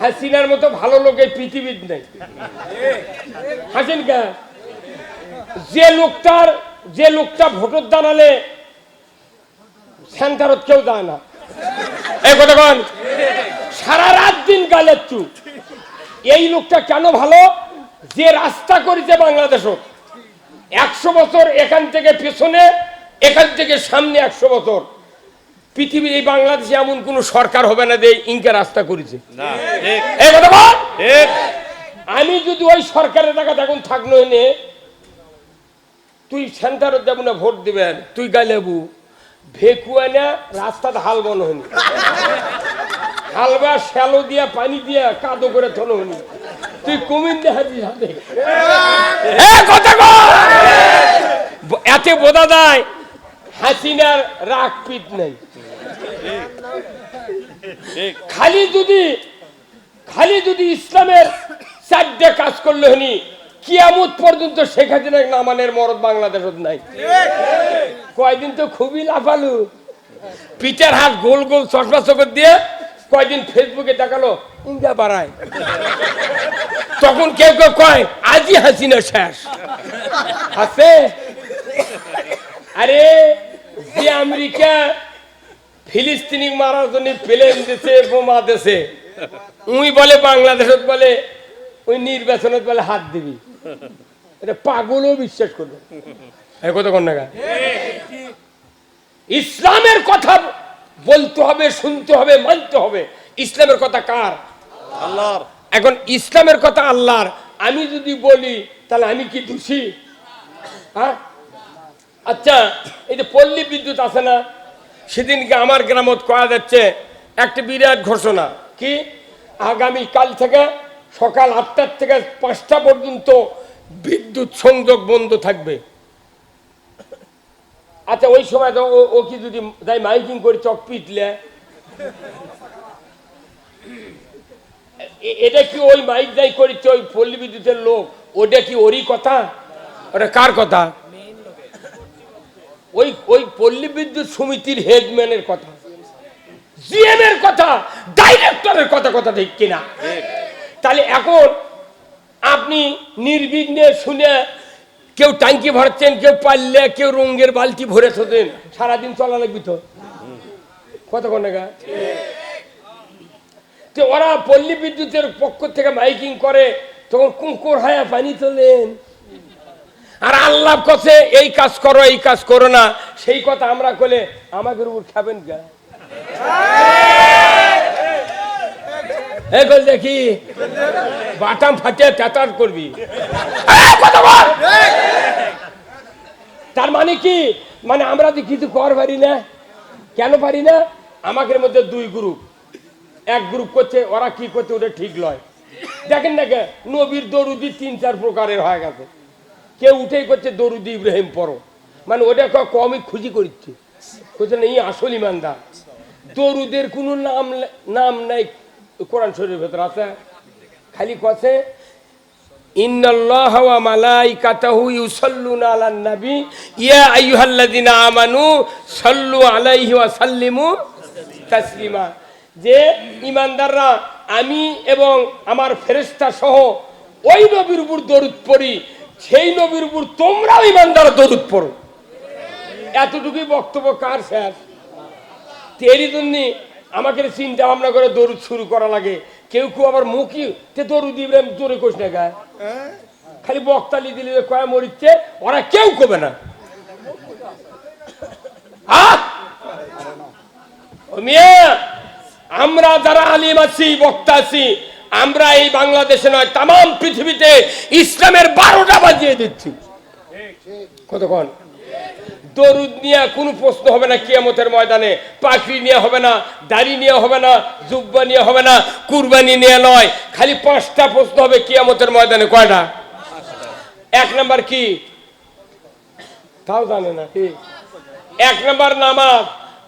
হাসিনার মতো ভালো লোক এই পৃথিবীর নেই। হাসিন কা? যে লোকটার, যে লোকটা ভোটর দাঁড়ালে সেন্টারত কেউ যায় না। এই কথা কন। সারা রাত দিন গালের চুপ এই লোকটা কেন ভালো? যে রাস্তা করেছে বাংলাদেশও। একশো বছর এখান থেকে পেছনে, এখান থেকে সামনে একশো বছর। পৃথিবীর এই বাংলাদেশে এমন কোন সরকার হবে না যে ইনকা রাস্তা করেছে। আমি যদি ওই সরকারের টাকা এখন থাকল এনে তুই সেন্টারে দেব না ভোট দিবেন তুই গাইলেবু ভেকুয়া না রাস্তাতে হাল বন হয়নি। হালবা শ্যালো দিয়া পানি দিয়া কাদো করে থন হয়নি। তুই কমিন কর! ব- এতে বোঝা যায় হাসিনার রাগ পিত নেই। খালি যদি খালি যদি ইসলামের চারটে কাজ করলে হনি কিয়ামত পর্যন্ত শেখ হাসিনা নামানের মরদ বাংলাদেশত নাই। কয়দিন তো খুবই লাফালু। পিঠের হাত গোল গোল চশমা চকর দিয়ে কয়দিন ফেসবুকে দেখাল ইন্ডিয়া বাড়ায়। তখন কেউ কেউ কয় আজই হাসিনা শেষ। আছে? আরে, যে আমেরিকা ফিলিস্তিনি মারার জন্য প্লেন দিছে বোমা দিছে। উই বলে বাংলাদেশত বলে ওই নির্বাচনত বলে হাত দিবি। এটা পাগলও বিশ্বাস করবে। এই কথা কোন নাগা ইসলামের কথা বলতে হবে শুনতে হবে মানতে হবে। ইসলামের কথা কার? আল্লাহর। এখন ইসলামের কথা আল্লাহর। আমি যদি বলি তাহলে আমি কি দোষী? হ্যাঁ? আচ্ছা এই যে পল্লী বিদ্যুৎ আছে না সেদিনকে আমার গ্রামত করা যাচ্ছে, একটা বিরাট ঘোষণা। কি? আগামী কাল থেকে সকাল আটটার থেকে পাঁচটা পর্যন্ত বিদ্যুৎ সংযোগ বন্ধ থাকবে। আচ্ছা ওই সময় তো ও- কি যদি যাই মাইকিং করে চক পিটলে? এটা কি ওই মাইক যাই করেছে ওই পল্লী বিদ্যুতের লোক? ওটা কি ওরই কথা? ওটা কার কথা? ওই ওই পল্লী বিদ্যুৎ সমিতির হেডম্যানের কথা। জিএম এর কথা ডাইরেক্টরের কথা কথা ঠিক কিনা? তাহলে এখন আপনি নির্বিঘ্নে শুনে কেউ ট্যাঙ্কি ভরছেন, কেউ পারলে কেউ রঙের বালতি ভরে থাকেন সারাদিন চলা লাগবি তো। কতক্ষণ তো ওরা পল্লী বিদ্যুতের পক্ষ থেকে মাইকিং করে, তখন কুকুর হায়া পানি তোলেন। আর আল্লাহ কছে এই কাজ করো, এই কাজ করো না। সেই কথা আমরা কলে আমাদের উপর খাবেন গা এই দেখি, বাটাম ফাটিয়ে তেতার করবি! তার মানে কি? মানে আমরা তো কিছু কর পারি না, কেন পারি না? আমাদের মধ্যে দুই গ্রুপ এক গ্রুপ করছে, ওরা কি করছে, ওটা ঠিক লয়। দেখেন না নবীর দরুদি তিন চার প্রকারের হয়ে গেছে। কেউ উঠেই করছে, দরুদি ইব্রাহিম পড়ো। মানে ওটা কমই খুঁজি করছে করছে না, এই আসল ইমানদার। দরুদের কোনো নাম নাম নাই কোরআন শরীরের ভেতর, আছে? খালি কছে যে ইমানদাররা, আমি এবং আমার ফেরেশতা সহ ওই নবীর উপর দরুদ পড়ি সেই নবীর উপর তোমরাও ইমানদার দরুদ পড়ো। এতটুকুই বক্তব্য কার শেষ তেরই জন্য আমাকে চিন্তা ভাবনা করে দরুদ শুরু করা লাগে। কেউ কেউ আবার মুখই তে দরুদ ইব্রাহিম জোরে কোষ না গায়ে। খালি বক্তালি দিলে কয়া মরিচ্ছে, ওরা কেউ কবে না। আমরা যারা আলিম আছি, বক্তা আছি আমরা এই বাংলাদেশে নয় তাম পৃথিবীতে ইসলামের বারোটা বাজিয়ে দিচ্ছি। কতক্ষণ? দরুদ নিয়ে কোনো প্রশ্ন হবে না কিয়ামতের ময়দানে। পাখি নিয়ে হবে না, দাড়ি নিয়ে হবে না, জুব্বা নিয়ে হবে না, কুরবানি নিয়ে নয়। খালি পাঁচটা প্রশ্ন হবে কিয়ামতের ময়দানে, কয়টা? এক নাম্বার কি? তাও জানে না এক নাম্বার নামাজ,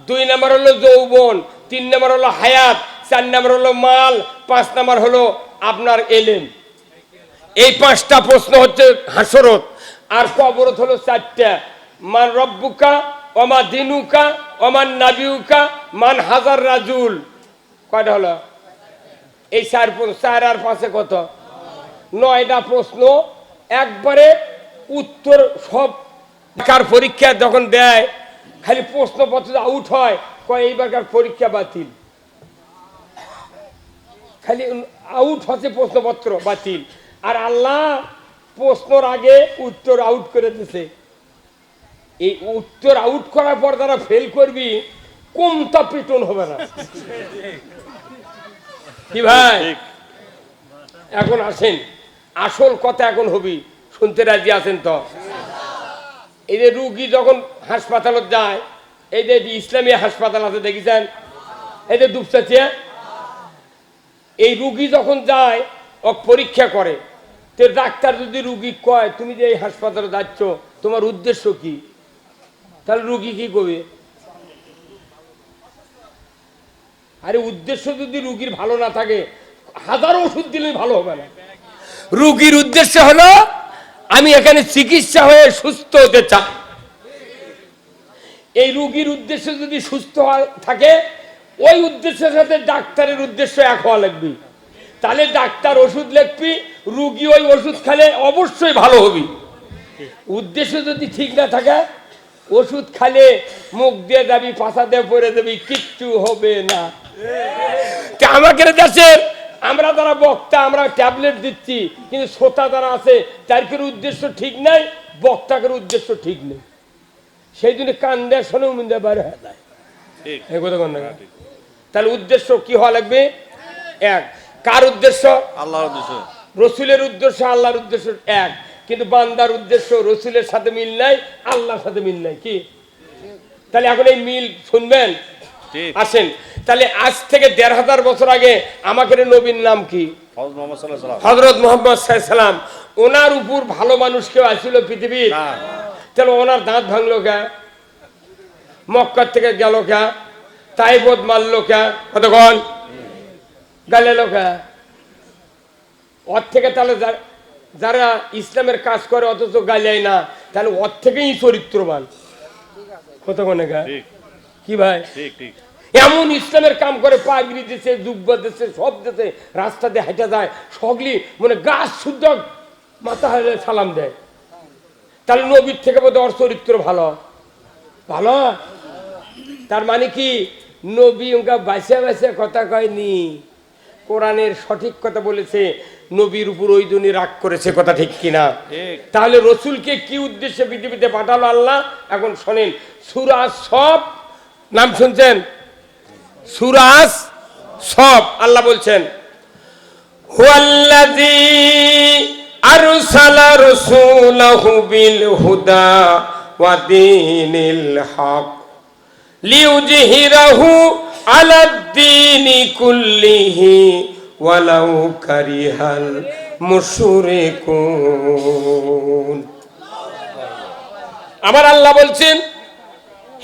দুই নাম্বার হলো যৌবন, তিন নাম্বার হলো হায়াত চার নাম্বার হলো মাল, পাঁচ নাম্বার হলো আপনার এলেম। এই পাঁচটা প্রশ্ন হচ্ছে হাসরত, আর কবরত হলো চারটা। মান রব্বুকা অমা দিনুকা অমান নাবিউকা, মান হাজার রাজুল। কয়টা হলো? এই চার চার আর পাঁচে কত? নয়টা প্রশ্ন, একবারে উত্তর সব কার পরীক্ষা যখন দেয়, খালি প্রশ্নপত্র আউট হয়, কয় এইবারকার পরীক্ষা বাতিল। খালি আউট হচ্ছে প্রশ্নপত্র বাতিল। আর আল্লাহ প্রশ্নর আগে উত্তর আউট করে দিছে। এই উত্তর আউট করার পর যারা ফেল করবি কমতা পিটন হবে না? কি ভাই? এখন আসেন। আসল কথা এখন হবি। শুনতে রাজি আছেন তো? এই যে রুগী যখন হাসপাতালত যায় এই যে ইসলামী হাসপাতাল আছে দেখেছেন? এই যে দুপচাচিয়া? এই রুগী যখন যায়, ও পরীক্ষা করে, তো ডাক্তার যদি রুগী কয়, তুমি যে এই হাসপাতালে যাচ্ছ, তোমার উদ্দেশ্য কি? তাহলে রুগী কি করবে? আরে উদ্দেশ্য যদি রুগীর ভালো না থাকে, হাজারো ওষুধ দিলে ভালো হবে না। রুগীর উদ্দেশ্য হলো, আমি এখানে চিকিৎসা হয়ে সুস্থ হতে চাই। এই রুগীর উদ্দেশ্য যদি সুস্থ থাকে ওই উদ্দেশ্যের সাথে ডাক্তারের উদ্দেশ্য এক হওয়া লাগবে। তাহলে ডাক্তার ওষুধ লিখবি রুগী ওই ওষুধ খেলে অবশ্যই ভালো হবি। উদ্দেশ্য যদি ঠিক না থাকে ওষুধ খালে মুখ দিয়ে যাবি পাশা দিয়ে পরে দেবি কিচ্ছু হবে না। আমাকে দেশের আমরা যারা বক্তা আমরা ট্যাবলেট দিচ্ছি কিন্তু শ্রোতা যারা আছে তার উদ্দেশ্য ঠিক নাই বক্তাকের উদ্দেশ্য ঠিক নেই। সেই জন্য কান্দে শোনেও মিন্দে বার হয়ে যায়। এই কথা? তাহলে উদ্দেশ্য কি হওয়া লাগবে? এক কার উদ্দেশ্য? আল্লাহর উদ্দেশ্য। রসুলের উদ্দেশ্য আল্লাহর উদ্দেশ্য এক। কিন্তু বান্দার উদ্দেশ্য রসুলের সাথে মিল নাই আল্লাহর সাথে মিল নাই কি? তাহলে এখন এই মিল শুনবেন? আসেন। তাহলে আজ থেকে দেড় হাজার বছর আগে আমাকে নবীর নাম কি? হজরত মোহাম্মদ সাল্লাম ওনার উপর ভালো মানুষ কেউ আসছিল পৃথিবীর? তাহলে ওনার দাঁত ভাঙলো কে? মক্কার থেকে গেল কে? তাইবদ মারলো কে কতক্ষণ? গালেলো কে ওর থেকে তাহলে যারা ইসলামের কাজ করে অথচ গালিয়ায় না তাহলে ওর থেকেই চরিত্রবান। কতক্ষণে কে কি ভাই? এমন ইসলামের কাম করে পাগড়ি দিছে জুব্বা দিছে সব দিছে রাস্তা দিয়ে হেঁটে যায় সগলি মানে গাছ শুদ্ধ মাথা হারে সালাম দেয়। তাহলে নবীর থেকে বোধ ওর চরিত্র ভালো। ভালো? তার মানে কি? নবী ওঙ্কা বাসে বাসে কথা কয়নি? কোরআনের সঠিক কথা বলেছে নবীর উপর ওই জন্য রাগ করেছে কথা ঠিক কিনা? তাহলে রসুলকে কি উদ্দেশ্যে পৃথিবীতে পাঠালো আল্লাহ? এখন শোনেন সুরাজ সব নাম শুনছেন? সুরাজ সব আল্লাহ বলছেন হুয়াল্লাযী আরসালা রাসূলাহু বিল হুদা ওয়া দীনিল হক। লিউজহিরাহু আলাদ-দীনি কুল্লিহি ওয়ালাউ কারিহাল মুশরিকুন। আমার আল্লাহ বলছেন,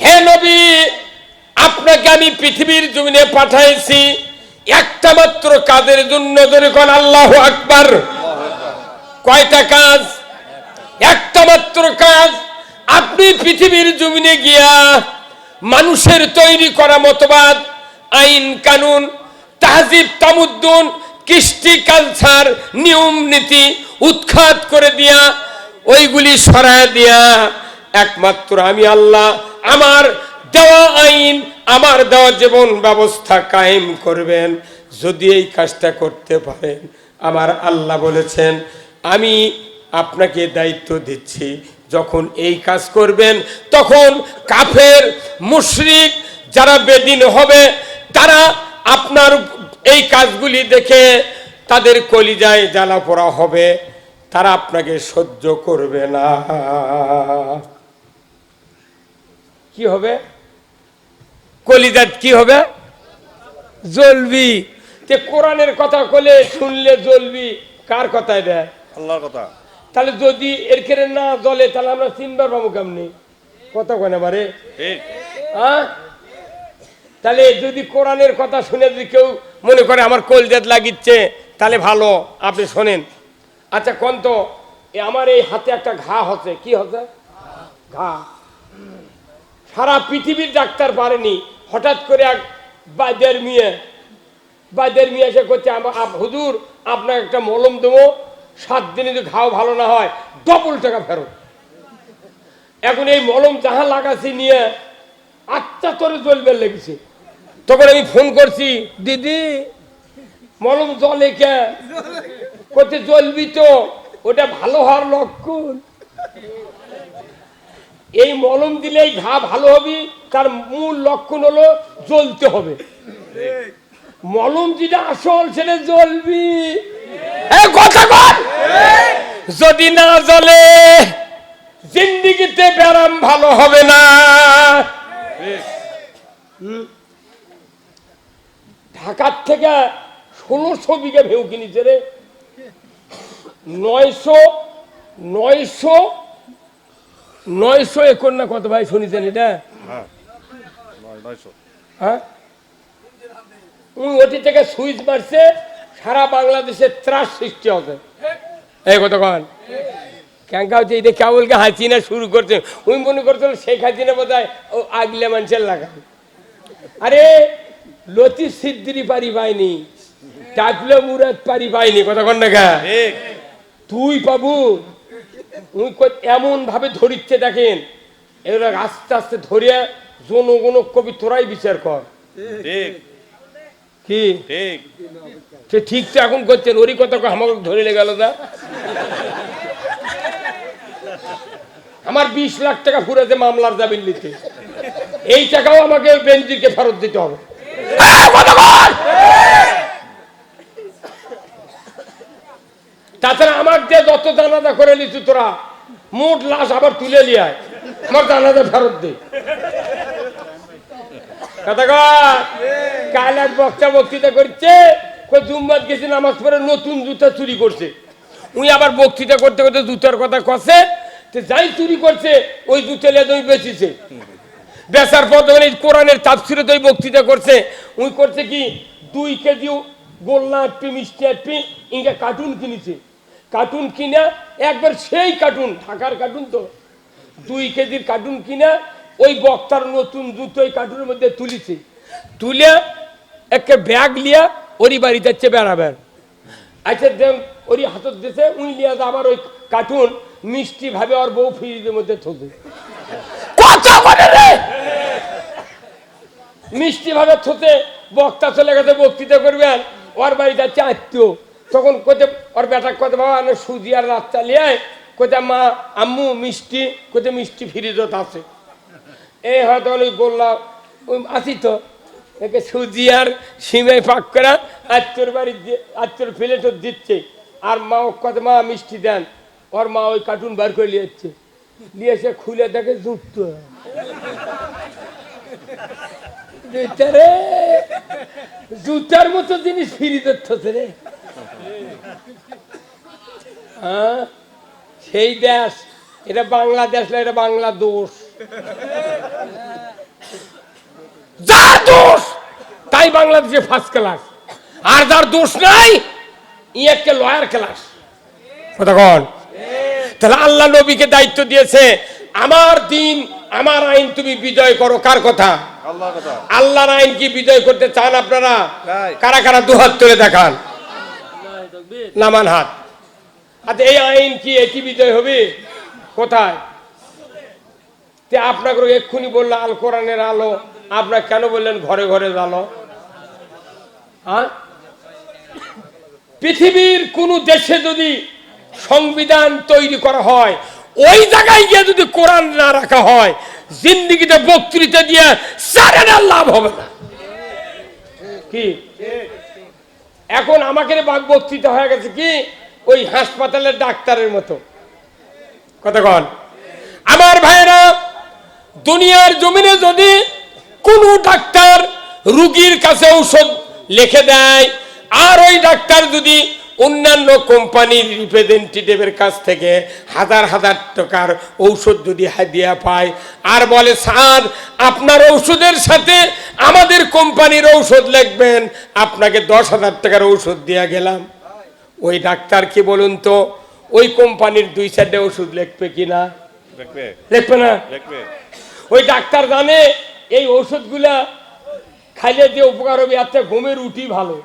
হে নবী, আপনাকে আমি পৃথিবীর জমিনে পাঠাইছি, একটা মাত্র কাজের জন্য যেরকম আল্লাহ আকবার। কয়টা কাজ? একটা মাত্র কাজ। আপনি পৃথিবীর জমিনে গিয়া মানুষের তৈরি করা মতবাদ, আইন কানুন, তাহজিব তামুদ্দুন, কৃষ্টি কালচার, নিয়ম নীতি উৎখাত করে দিয়া, ওইগুলি সরায় দিয়া, একমাত্র আমি আল্লাহ, আমার দেওয়া আইন, আমার দেওয়া জীবন ব্যবস্থা কায়েম করবেন। যদি এই কাজটা করতে পারেন, আমার আল্লাহ বলেছেন, আমি আপনাকে দায়িত্ব দিচ্ছি। যখন এই কাজ করবেন, তখন কাফের, মুশরিক যারা বেদিন হবে, তারা আপনার এই কাজগুলি দেখে তাদের কলিজায় জ্বালা পোড়া হবে। তারা আপনাকে সহ্য করবে না। কি হবে? কলিজাত কি হবে? জ্বলবি। তে কোরআনের কথা কলে শুনলে জ্বলবি। কার কথায় দেয়? আল্লাহর কথা। তাহলে যদি এর কেড়ে না জলে তাহলে আমরা চিনবার পাবো কেমনি? কথা কেন বারে? ঠিক। হ্যাঁ? তাহলে যদি কোরআনের কথা শুনে যদি কেউ মনে করে আমার কলজাত লাগিচ্ছে তাহলে ভালো আপনি শোনেন। আচ্ছা কোন তো? এ আমার এই হাতে একটা ঘা হচ্ছে। কি হচ্ছে? ঘা। সারা পৃথিবীর ডাক্তার পারেনি। হঠাৎ করে এক বাজার মেয়ে বাদের নিয়ে এসে করছে আমা- আপ- হুজুর আপনার একটা মলম দেবো সাত দিনে যদি ঘাও ভালো না হয় ডবল টাকা ফেরত। এখন এই মলম যাহা লাগাছি নিয়ে আচ্ছা তোরে জ্বলবে লেগেছে। তখন আমি ফোন করছি দিদি মলম জলে কে? করতে জ্বলবি তো ওটা ভালো হওয়ার লক্ষণ। এই মলম দিলেই ঘা ভালো হবে তার মূল লক্ষণ হলো জ্বলতে হবে। মলম যেটা আসল সেটা জ্বলবি। কথা যদি না জ্বলে জিন্দিগিতে ব্যারাম ভালো হবে না। ঢাকার থেকে ষোলোশো বিঘা ভেউ কিনেছে রে। নয়শো নয়শো নয়শো একর না কত ভাই শুনেছেন এটা? হ্যাঁ। হ্যাঁ? ওটি থেকে সুইচ মারছে সারা বাংলাদেশে ত্রাস সৃষ্টি হবে এই কত কন। ক্যাঙ্কা হচ্ছে এটা কেবলকে হাসিনা শুরু করছে উনি মনে করছিল শেখ হাসিনা বোধ হয় ও আগলে মানুষের লাগা। আরে লতি সিদ্দিরি পারি পাইনি টাকলে মুরাদ পারি পাইনি কথা কন না তুই বাবু উনি এমন ভাবে ধরিচ্ছে দেখেন এরা আস্তে আস্তে ধরিয়া জনগণ কবি তোরাই বিচার কর। ঠিক। কি? ঠিক। সে ঠিক তো এখন করছেন ওরই কথা আমাকে ধরে গেল না। আমার বিশ লাখ টাকা ফুরেছে মামলার জামিন নিতে। এই টাকাও আমাকে বেঞ্জিকে ফেরত দিতে হবে! তাছাড়া আমার যে যত জানাজা করে নিচ্ছি তোরা মোট লাশ আবার তুলে নিয়ে আমার জানাজা ফেরত দে। কথা। কাল এক বক্তা বক্তৃতা করছে গেছে নামাজ পড়ে, নতুন জুতা চুরি করছে। উনি আবার বক্তৃতা করতে করতে জুতার কথা কষে যাই চুরি করছে, ওই জুতে লে তুমি বেচিছে। বেচার পর যখন এই কোরআনের তাফসিরে তো বক্তৃতা করছে উনি করছে কি, দুই কেজি গোল্লা আটপি মিষ্টি আটপি ইঙ্গা কার্টুন কিনেছে। কার্টুন কিনা, একবার সেই কার্টুন, ঢাকার কার্টুন তো, দুই কেজির কার্টুন কিনা, ওই বক্তার নতুন জুতো ওই কার্টুনের মধ্যে তুলিছে। তুলে একটা ব্যাগ লিয়া ওরই বাড়ি যাচ্ছে বেড়াবেন আচ্ছা দেন ওরই হাতত দিছে, উনি লিয়া যা আবার ওই কার্টুন মিষ্টি ভাবে ওর বউ ফ্রিজের মধ্যে থোকে মিষ্টি ভাবে থতে, বক্তা চলে গেছে, বক্তৃতা করবেন, ওর বাড়ি যাচ্ছে আত্মীয়। তখন কোথায় ওর বেটা কোথায় বাবা আমি সুজি আর রাস্তা চালিয়ে কোথায় মা, আম্মু, মিষ্টি। কোথায় মিষ্টি ফ্রিজত আছে। এই হয়তো বললাম আসি তো একে সুজি আর সিমে পাক করা আত্মীয়র বাড়ি দিয়ে আত্মীয়র প্লেটও দিচ্ছে। আর মা কত মা মিষ্টি দেন। ওর মা ওই কার্টুন বার করে নিয়ে যাচ্ছে নিয়ে এসে খুলে দেখে জুটতো। জুতারে জুতার মতো জিনিস ফিরি ধরতেছে রে। হ্যাঁ? সেই দেশ। এটা বাংলাদেশ না, এটা বাংলা দোষ যার দোষ তাই বাংলাদেশে ফার্স্ট ক্লাস আর যার দোষ নাই ই একটা লয়ার ক্লাস কতক্ষণ তাহলে আল্লাহ নবীকে দায়িত্ব দিয়েছে আমার দিন আমার আইন তুমি বিজয় করো কার কথা? আল্লাহর আইন কি বিজয় করতে চান আপনারা? কারা কারা দুহাত তুলে দেখান? নামান হাত। আচ্ছা এই আইন কি এটি বিজয় হবে? কোথায়? তে আপনাকে এক্ষুনি বলল আল কোরআনের আলো। আপনার কেন বললেন ঘরে ঘরে আলো হ্যাঁ পৃথিবীর কোন দেশে যদি সংবিধান তৈরি করা হয়, ওই জায়গায় গিয়ে যদি কোরআন না রাখা হয়, জিন্দিগিতে বক্তৃতা দিয়ে সারেনার লাভ হবে না। কি? এখন আমাকে বাক বক্তৃতা হয়ে গেছে কি? ওই হাসপাতালের ডাক্তারের মতো। কথা কন। আমার ভাইরা দুনিয়ার জমিনে যদি কোনো ডাক্তার রুগীর কাছে ঔষধ লিখে দেয় আর ওই ডাক্তার যদি অন্যান্য কোম্পানির রিপ্রেজেন্টেটিভের কাছ থেকে হাজার হাজার টাকার ঔষধ যদি হাদিয়া পায় আর বলে স্যার আপনার ঔষধের সাথে আমাদের কোম্পানির ঔষধ লিখবেন আপনাকে দশ হাজার টাকার ঔষধ দেওয়া গেলাম। ওই ডাক্তার কি বলুন তো ওই কোম্পানির দুই চারটে ওষুধ লিখবে কিনা লিখবে। না? ওই ডাক্তার জানে এই ওষুধগুলা খাইলে যে উপকার হবে এত ঘুমের উঠি ভালো।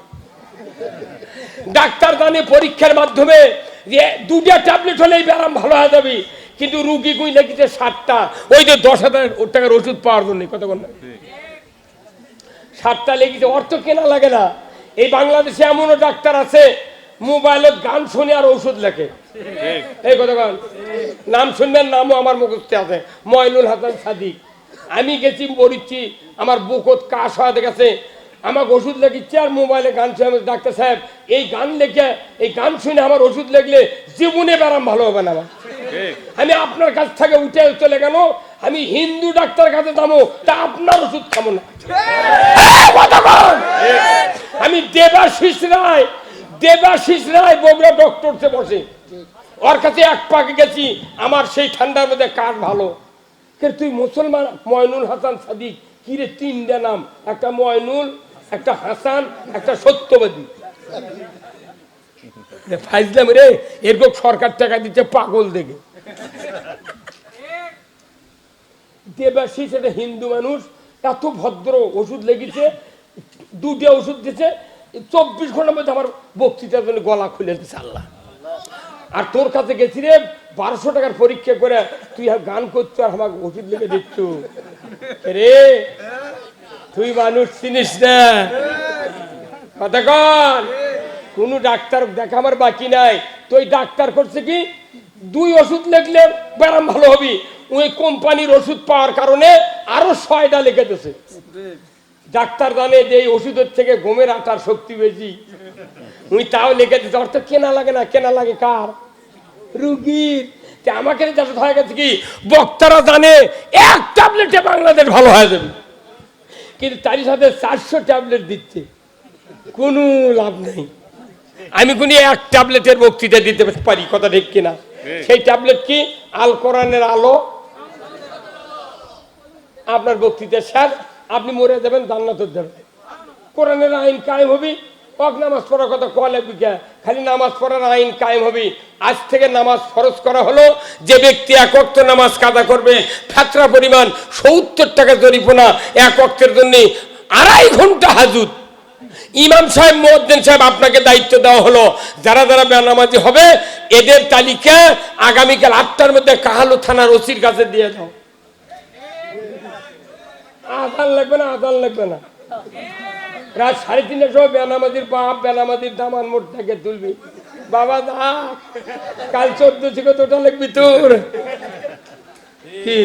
ডাক্তার জানে পরীক্ষার মাধ্যমে যে দুটা ট্যাবলেট হলেই ব্যারাম ভালো হয়ে যাবে কিন্তু রুগী কই লেগেছে সাতটা? ওই যে দশ হাজার ওর টাকার ওষুধ পাওয়ার জন্য কতক্ষণ সাতটা লেগেছে অর্থ কেনা লাগে না। এই বাংলাদেশে এমনও ডাক্তার আছে মোবাইলে গান শুনে আর ওষুধ লেখে। এই কতক্ষণ নাম শুনবেন নামও আমার মুখস্থে আছে। ময়নুল হাসান সাদিক। আমি গেছি মরিচ্ছি আমার বুকত কাশ হয়ে গেছে আমাকে ওষুধ লেগেছে আর মোবাইলে গান শুনে আমি, ডাক্তার সাহেব এই গান লেখে এই গান শুনে আমার ওষুধ লেগলে জীবনে ব্যারাম ভালো হবে না আমার। আমি আপনার কাছ থেকে উঠে চলে গেল আমি হিন্দু ডাক্তার কাছে যাব তা আপনার ওষুধ খাব না আমি দেবাশিস রায় দেবাশিস রায় বগুড়া ডক্টরতে বসে। ওর কাছে এক পাকে গেছি আমার সেই ঠান্ডার মধ্যে কার ভালো। কে তুই মুসলমান? ময়নুল হাসান সাদিক। কি রে তিনটা নাম? একটা ময়নুল, একটা হাসান, একটা সত্যবাদী। ফাইজলাম রে, এরকম সরকার টাকা দিচ্ছে পাগল দেখে। হিন্দু মানুষ, এত ভদ্র ওষুধ লেগেছে দুটো ওষুধ দিচ্ছে চব্বিশ ঘণ্টার মধ্যে আমার বক্তৃতার জন্য গলা খুলে দিচ্ছে আল্লাহ। আর তোর কাছে গেছি রে বারোশো টাকার পরীক্ষা করে তুই গান করতো আর আমাকে ওষুধ লেগে দিচ্ছ। রে? তুই মানুষ চিনিস না। কথা কন। ডাক্তার দেখা আমার বাকি নাই। তুই ডাক্তার করছে কি? দুই ওষুধ লিখলে ব্যারাম ভালো হবি। ওই কোম্পানির ওষুধ পাওয়ার কারণে আরও ছয়টা লিখে দিছে। ডাক্তার জানে যে এই ওষুধের থেকে গমের আটার শক্তি বেশি। উনি তাও লিখে দিচ্ছে অর্থ কেনা লাগে না, কেনা লাগে কার? রুগীর। আমাকে যা হয়ে গেছে কি বক্তারা জানে এক ট্যাবলেটে বাংলাদেশ ভালো হয়ে যাবে। কিন্তু তারই সাথে চারশো ট্যাবলেট দিচ্ছে। কোনো লাভ নেই। আমি কোন এক ট্যাবলেটের বক্তৃতা দিতে পারি কথা ঠিক কিনা? সেই ট্যাবলেট কি? আল কোরআনের আলো? আপনার বক্তৃতা স্যার আপনি মরে যাবেন জান্নাত যাবেন। কোরআনের আইন কায়েম হবি অক নামাজ পড়ার কথা কলে বিকা খালি নামাজ পড়ার আইন কায়েম হবে। আজ থেকে নামাজ ফরজ করা হলো। যে ব্যক্তি এক অক্ত নামাজ কাদা করবে, ফাতরা পরিমাণ সত্তর টাকা জরিপনা এক অক্তের জন্য আড়াই ঘণ্টা হাজুত। ইমাম সাহেব মোদ্দিন সাহেব আপনাকে দায়িত্ব দেওয়া হলো। যারা যারা বেনামাজি হবে, এদের তালিকা আগামীকাল আটটার মধ্যে কাহালু থানার ওসির কাছে দিয়ে দাও। আদান লাগবে না, আদান লাগবে না। রাত সাড়ে তিনটার বেনামাজির বাপ বেনামাজির দামান মোট থেকে তুলবি। বাবা দা, কাল চোদ্দ থেকে তোটা লিখবি তোর। কি?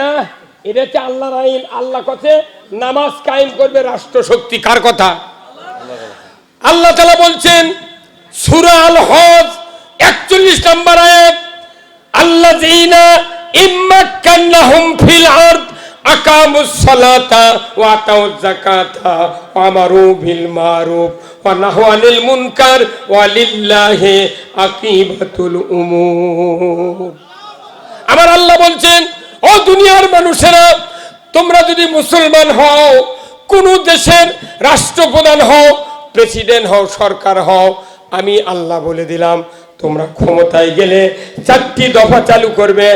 না এটা হচ্ছে আল্লাহর আইন। আল্লাহ কথা নামাজ কায়েম করবে রাষ্ট্র শক্তি কার কথা? আল্লাহ তালা বলছেন, সুরা আল হজ একচল্লিশ নম্বর আয়াত আল্লাহ জিনা ইম্মাক্কান্নাহুম ফিল আরদ আমার আল্লাহ বলছেন, ও দুনিয়ার মানুষেরা, তোমরা যদি মুসলমান হও, কোন দেশের রাষ্ট্রপ্রধান হও, প্রেসিডেন্ট হও, সরকার হও, আমি আল্লাহ বলে দিলাম তোমরা ক্ষমতায় গেলে চারটি দফা চালু করবে।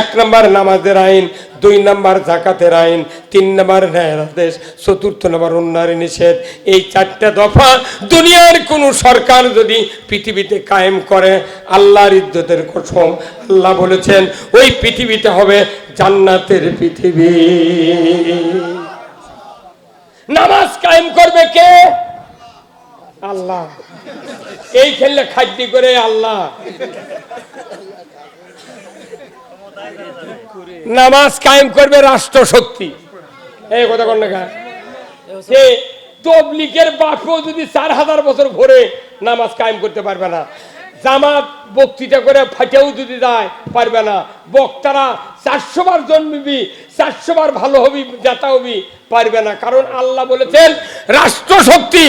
এক নম্বর নামাজের আইন, দুই নম্বর জাকাতের আইন, তিন নম্বর ন্যায়ের আদেশ, চতুর্থ নম্বর উন্নয়ন নিষেধ। এই চারটা দফা দুনিয়ার কোন সরকার যদি পৃথিবীতে কায়েম করে, আল্লাহর ইজ্জতের কসম, আল্লাহ বলেছেন, ওই পৃথিবীতে হবে জান্নাতের পৃথিবী। নামাজ কায়েম করবে কে? আল্লাহ। এই খেললে খাদ্য করে আল্লাহ। নামাজ কায়েম করবে রাষ্ট্র শক্তি এই কথা কন না সে তবলিকের বাপও যদি চার হাজার বছর ভরে নামাজ কায়েম করতে পারবে না। জামাত বক্তৃতা করে ফাটেও যদি যায় পারবে না। বক্তারা চারশো বার জন্মিবি চারশো বার ভালো হবি যাতা হবি পারবে না। কারণ আল্লাহ বলেছেন রাষ্ট্র শক্তি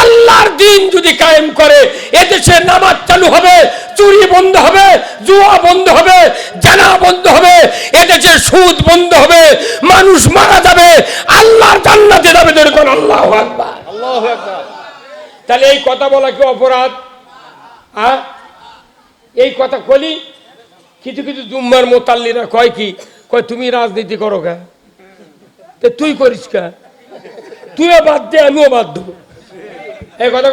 আল্লাহর দিন যদি কায়েম করে এদেশে নামাজ চালু হবে চুরি বন্ধ হবে জুয়া বন্ধ হবে জানা বন্ধ হবে এদেশে সুদ বন্ধ হবে মানুষ মারা যাবে আল্লাহর জান্নাতে যাবে যেরকম আল্লাহ আকবার। আল্লাহু আকবার। তাহলে এই কথা বলা কি অপরাধ? হ্যাঁ এই কথা কলি, কিছু কিছু জুম্মার মোতাল্লিরা কয় কি, কয়, তুমি রাজনীতি করো কে তুই করিস কে তুইও বাদ দে, আমিও দেবো। এই কথা।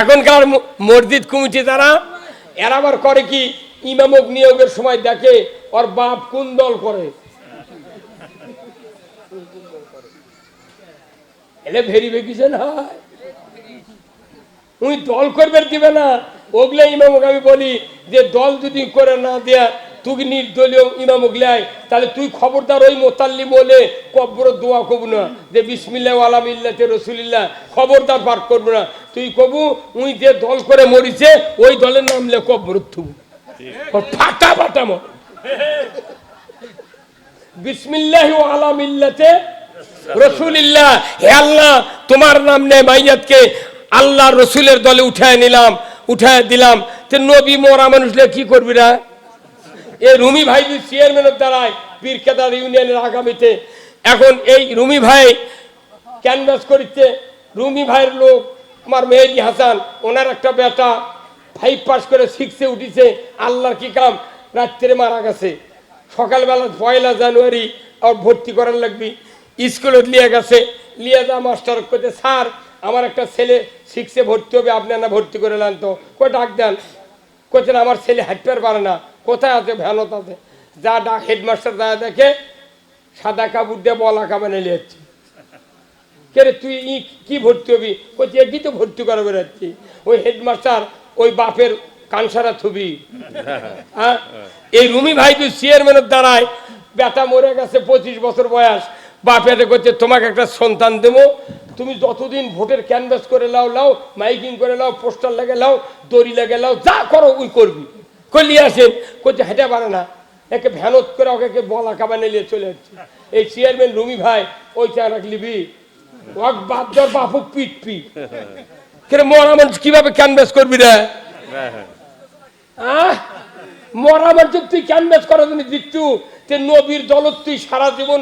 এখনকার মসজিদ কমিটি তারা এরা আবার করে কি ইমামক নিয়োগের সময় দেখে, ওর বাপ কোন দল করে? এলে ভেরিফিকেশন হয়? উনি দল করবে দিবে না। ওগুলো ইমামক আমি বলি যে দল যদি করে না দেয়া তুই নির্দলীয় ইমামক লাই তাহলে তুই খবরদার ওই মোতাল্লি বলে কব্বর দোয়া কবু না যে বিসমিল্লা আলাম ইল্লাতে রসুলিল্লাহ খবরদার পাঠ করব না। তুই কবু উই যে দল করে মরিছে ওই দলের নাম লে কব্বর থুবু ফাটা ফাটা মর। বিসমিল্লাহ আলাম ইল্লাতে রসুলিল্লাহ হে আল্লাহ তোমার নাম নে মাইয়াতকে আল্লাহ রসুলের দলে উঠায় নিলাম। উঠায় দিলাম তে নবী মরা মানুষলে কি করবি না এই রুমি ভাই চেয়ারম্যানের দ্বারায় পীর কেদার ইউনিয়নের আগামীতে এখন এই রুমি ভাই ক্যানভাস করছে রুমি ভাইয়ের লোক, আমার মেহেদি হাসান, ওনার একটা বেটা ফাইভ পাস করে সিক্সে উঠিছে, আল্লাহর কি কাম? রাত্রে মারা গেছে। সকালবেলা পয়লা জানুয়ারি, আর ভর্তি করার লাগবি। স্কুলে নিয়ে গেছে নিয়ে যা মাস্টার করতে স্যার আমার একটা ছেলে সিক্সে ভর্তি হবে, আপনি না ভর্তি করে নেন তো। কই ডাক দেন। কোথায় আমার ছেলে হাঁটতে পারে না। কোথায় আছে? ভ্যানত আছে। যা ডাক, হেডমাস্টার যা দেখে সাদা কাপড় দিয়ে বলা কামানে নিয়ে যাচ্ছে কে রে, তুই ই কি ভর্তি হবি? কোথায় একই তো ভর্তি করে বেড়াচ্ছি। ওই হেডমাস্টার ওই বাপের কানসারা থুবি। হ্যাঁ এই রুমি ভাই তুই চেয়ারম্যানের দ্বারায় বেটা মরে গেছে, পঁচিশ বছর বয়স। বাপ এতে করছে তোমাকে একটা সন্তান দেবো তুমি যতদিন ভোটের ক্যানভাস করে লাও লাও মাইকিং করে লাও পোস্টার লাগে লাও, দড়ি লাগে লাও, যা করো ওই করবি। করলি আসেন? করছে হেঁটে পারে না। একে ভ্যানত করে ওকে একে বলা কাবানে নিয়ে চলে যাচ্ছে। এই চেয়ারম্যান রুমি ভাই, ওই চা রাখলিবি ওয়াক দর বাপুক পিট মরা মানুষ কীভাবে ক্যানভাস করবি রে? মরা মানুষ তুই ক্যানভাস করার জন্য দিচ্ছু, তে নবীর দলত তুই সারা জীবন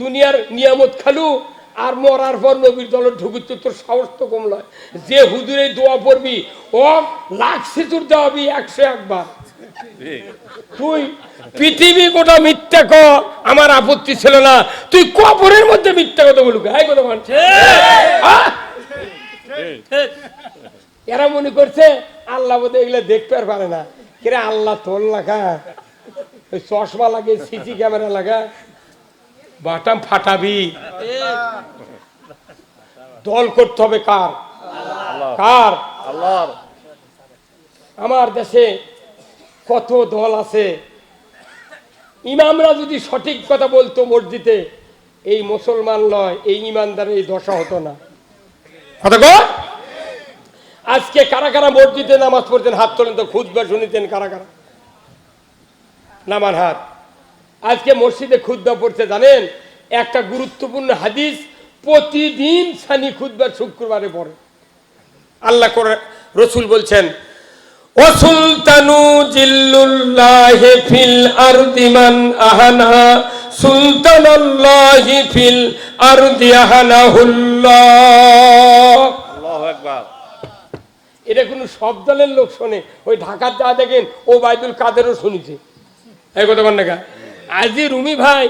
দুনিয়ার নিয়ামত খালু। আর মরার পর নবীর দলত ঢুকিচ্ছ তোর সাহস তো কম নয়। যে হুজুরে দোয়া পড়বি, ও লাখ সিঁতুর দেওয়াবি একশো একবার। তুই পৃথিবী গোটা মিথ্যা ক আমার আপত্তি ছিল না। তুই কপরের মধ্যে মিথ্যা কথা বলুক এই কথা মানছে এরা মনে করছে, আল্লাহ বোধ এগুলো দেখতে আর পারে না। কিরে আল্লাহ তোর লাগা? চশমা লাগে, সিসি ক্যামেরা লাগা বাটাম ফাটাবি। দল করতে হবে কার? কার? আল্লাহর। আমার দেশে কত দল আছে। ইমামরা যদি সঠিক কথা বলতো মসজিদে এই মুসলমান লয় এই ইমানদার এই দশা হতো না। আজকে কারা কারা মসজিদে নামাজ পড়তেন হাত তোলেন তো খুদবা শুনিতেন কারা কারা? নামান হাত। আজকে মসজিদে খুদ্া পড়তে জানেন? একটা গুরুত্বপূর্ণ হাদিস প্রতিদিন সানি খুদ্া শুক্রবারে পড়ে। আল্লাহ করে রসুল বলছেন ও সুলতানু জিল্লুল্লাহি ফিল আরদি মান আহানা সুলতানাল্লাহি ফিল আরদি আহানাহুল্লাহ। আল্লাহু আকবার। এটা কোনো সব দলের লোক শোনে। ওই ঢাকার যা দেখেন ও বাইদুল কাদেরও শুনেছে। এই কথা বল না আজি রুমি ভাই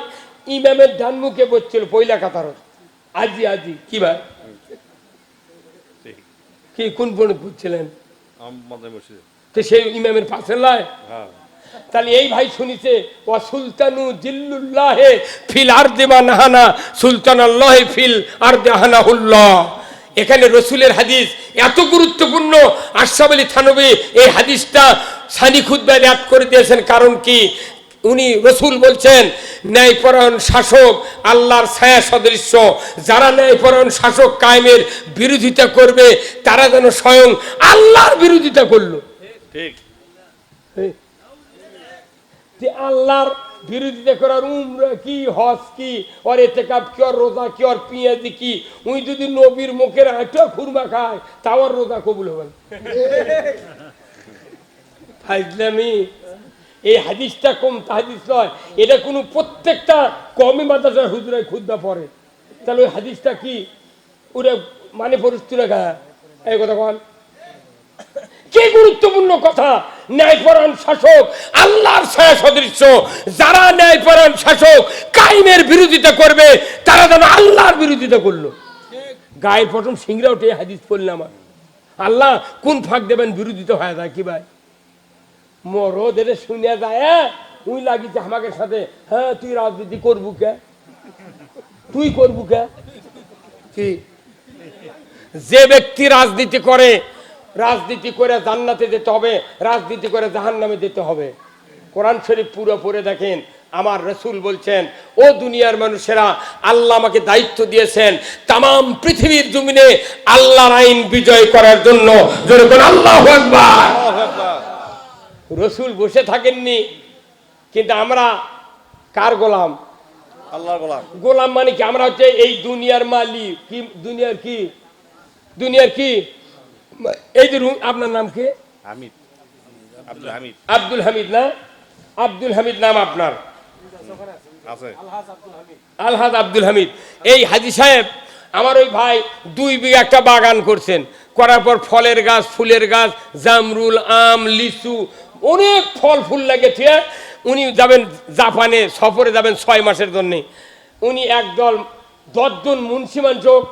ইমামের ডান মুখে বসছিল পয়লা কাতারত। আজি আজি কি ভাই? কি কোন পণে বুঝছিলেন তো সেই ইমামের পাশে লয়? হ্যাঁ। তাহলে এই ভাই শুনিছে ও সুলতানু জিল্লুল্লাহে ফিল আর দেবা নাহানা সুলতান আল্লাহ ফিল আর দেহানাহুল্লাহ এখানে রসুলের হাদিস এত গুরুত্বপূর্ণ। আশরাফ আলী থানবী এই হাদিসটা সানি খুদ্ায় অ্যাড করে দিয়েছেন। কারণ কি? উনি রসুল বলছেন ন্যায়পরায়ণ শাসক আল্লাহর ছায়া সদৃশ্য যারা ন্যায়পরায়ণ শাসক কায়েমের বিরোধিতা করবে তারা যেন স্বয়ং আল্লাহর বিরোধিতা করল। ঠিক। যে আল্লাহর বিরোধিতা করার উমরা কি হজ কি ওর এতেকাপ কি ওর রোজা কি ওর পিঁয়াজি কি? উই যদি নবীর মুখের আটা খুরমা খায় তাও রোজা কবুল হবে। ফাইজলামি এই হাদিসটা কম তাহাদিস নয়। এটা কোনো প্রত্যেকটা কমই মাদ্রাসার হুজুরায় খুদ্া পড়ে। তাহলে ওই হাদিসটা কি? ওরা মানে পরিস্থিতি রাখা। এই কথা বল কি গুরুত্বপূর্ণ কথা? ন্যায়পরায়ণ শাসক, আল্লাহর ছায়া সদৃশ্য যারা ন্যায়পরায়ণ শাসক কাইমের বিরোধিতা করবে, তারা যেন আল্লাহর বিরোধিতা করল। গায়ের প্রথম সিংরা উঠে হাদিস পড়লাম আমার। আল্লাহ কোন ফাঁক দেবেন, বিরোধিত হয়ে যায় কি ভাই? মরদ এটা শুনে যায় হ্যাঁ তুই লাগিছে আমাকে সাথে। হ্যাঁ তুই রাজনীতি করবু কে? তুই করবু কে? কি? যে ব্যক্তি রাজনীতি করে রাজনীতি করে জান্নাতে যেতে হবে রাজনীতি করে জাহান্নামে যেতে হবে। কোরআন শরীফ পুরো পড়ে দেখেন আমার রসুল বলছেন ও দুনিয়ার মানুষেরা আল্লাহ আমাকে দায়িত্ব দিয়েছেন তাম পৃথিবীর জমিনে আল্লাহর আইন বিজয় করার জন্য। যেরকম আল্লাহ একবার আল্লাহু আকবার। রসুল বসে থাকেননি কিন্তু আমরা কার গোলাম? আল্লাহর গোলাম। গোলাম মানে কি? আমরা হচ্ছে এই দুনিয়ার মালিক। কি দুনিয়ার কি? দুনিয়ার কি? এই যে রুম- আপনার নাম কি? হামিদ। আব্দুল হামিদ। আব্দুল হামিদ না? আব্দুল হামিদ নাম আপনার। আছে। আলহাদ আব্দুল হামিদ। এই হাজি সাহেব আমার ওই ভাই দুই বিঘা একটা বাগান করছেন। করার পর ফলের গাছ ফুলের গাছ জামরুল আম লিচু অনেক ফল ফুল লেগেছে উনি যাবেন জাপানে সফরে যাবেন ছয় মাসের জন্যে। উনি একদল দশজন মুন্সিমান চোখ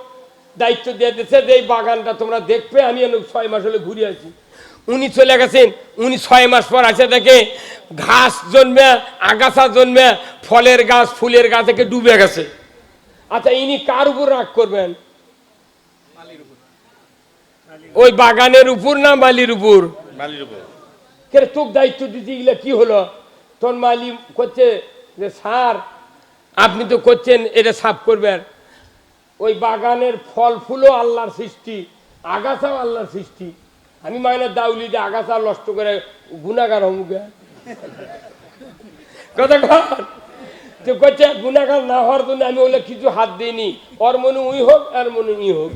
দায়িত্ব দিয়ে দিয়েছে যে এই বাগানটা তোমরা দেখবে আমি ছয় মাস হলে ঘুরে আছি উনি চলে গেছেন। উনি ছয় মাস পর আসে দেখে ঘাস জন্মে আগাছা জন্মে ফলের গাছ ফুলের গাছ থেকে ডুবে গেছে। আচ্ছা ইনি কার উপর রাগ করবেন? ওই বাগানের উপর না বালির উপর? মালির উপর। কে তোক দায়িত্ব দিতে গেলে কি হলো? তোর মালি করছে যে সার আপনি তো করছেন, এটা সাফ করবেন। ওই বাগানের ফল ফুলও আল্লাহর সৃষ্টি, আগাছাও আল্লাহর সৃষ্টি। আমি মানে দাউলি যে আগাছা নষ্ট করে গুণাগার হমুকে কথা তো করছে গুণাগার না হওয়ার জন্য আমি ওগুলো কিছু হাত দিইনি। ওর মনে উই হোক, আর মনে ই হোক।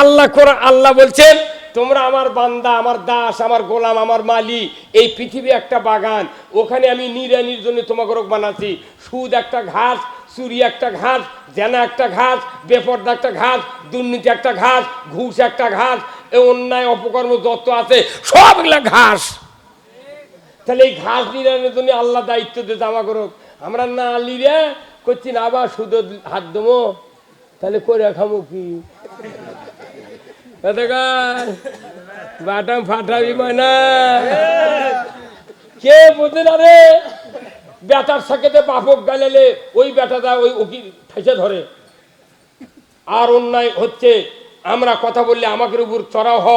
আল্লাহ করে আল্লাহ বলছেন তোমরা আমার বান্দা, আমার দাস, আমার গোলাম, আমার মালি এই পৃথিবী একটা বাগান, ওখানে আমি নিরানির জন্য তোমাকে রোগ বানাচ্ছি। সুদ একটা ঘাস, চুরি একটা ঘাস, জেনা একটা ঘাস, বেপর্দা একটা ঘাস, দুর্নীতি একটা ঘাস, ঘুষ একটা ঘাস অন্যায়, অপকর্ম যত আছে, সবগুলা ঘাস। তাহলে এই ঘাস নিরানোর জন্য আল্লাহ দায়িত্ব দিতে আমা করুক আমরা না লিরে করছি না, আবার শুধু হাত দেবো। তাহলে করে খামো কি? বাটাম ফাটাবি মানে কে বোঝে না রে? বেটার সাথে বাপক গালেলে ওই বেটাটা ওই উকি ঠেসে ধরে। আর অন্যায় হচ্ছে আমরা কথা বললে আমাকে উপর চড়াও হ।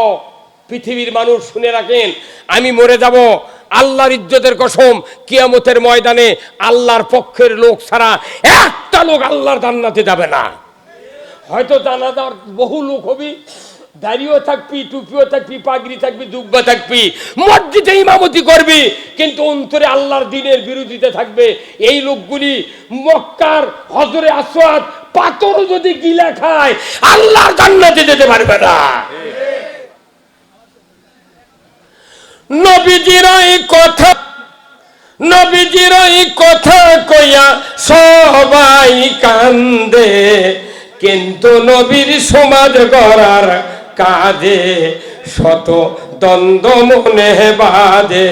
পৃথিবীর মানুষ শুনে রাখেন আমি মরে যাব। আল্লাহর ইজ্জতের কসম কিয়ামতের ময়দানে আল্লাহর পক্ষের লোক ছাড়া একটা লোক আল্লাহর জান্নাতে যাবে না। হয়তো জানাজার বহু লোক হবি দাড়িও থাকবি, টুপিও থাকবি, পাগড়ি থাকবি, দুব্বা থাকবি, মসজিদে ইমামতি করবি, কিন্তু অন্তরে আল্লাহর দিনের বিরোধিতা থাকবে। এই লোকগুলি মক্কার হজরে আসওয়াদ পাথরও যদি গিলা খায়, আল্লাহর জান্নাতে যেতে পারবে না। নবীজির এই কথা, নবীজির এই কথা কইয়া সবাই কান্দে, কিন্তু নবীর সমাজ গড়ার কাজে শত দ্বন্দ্ব মনে বাজে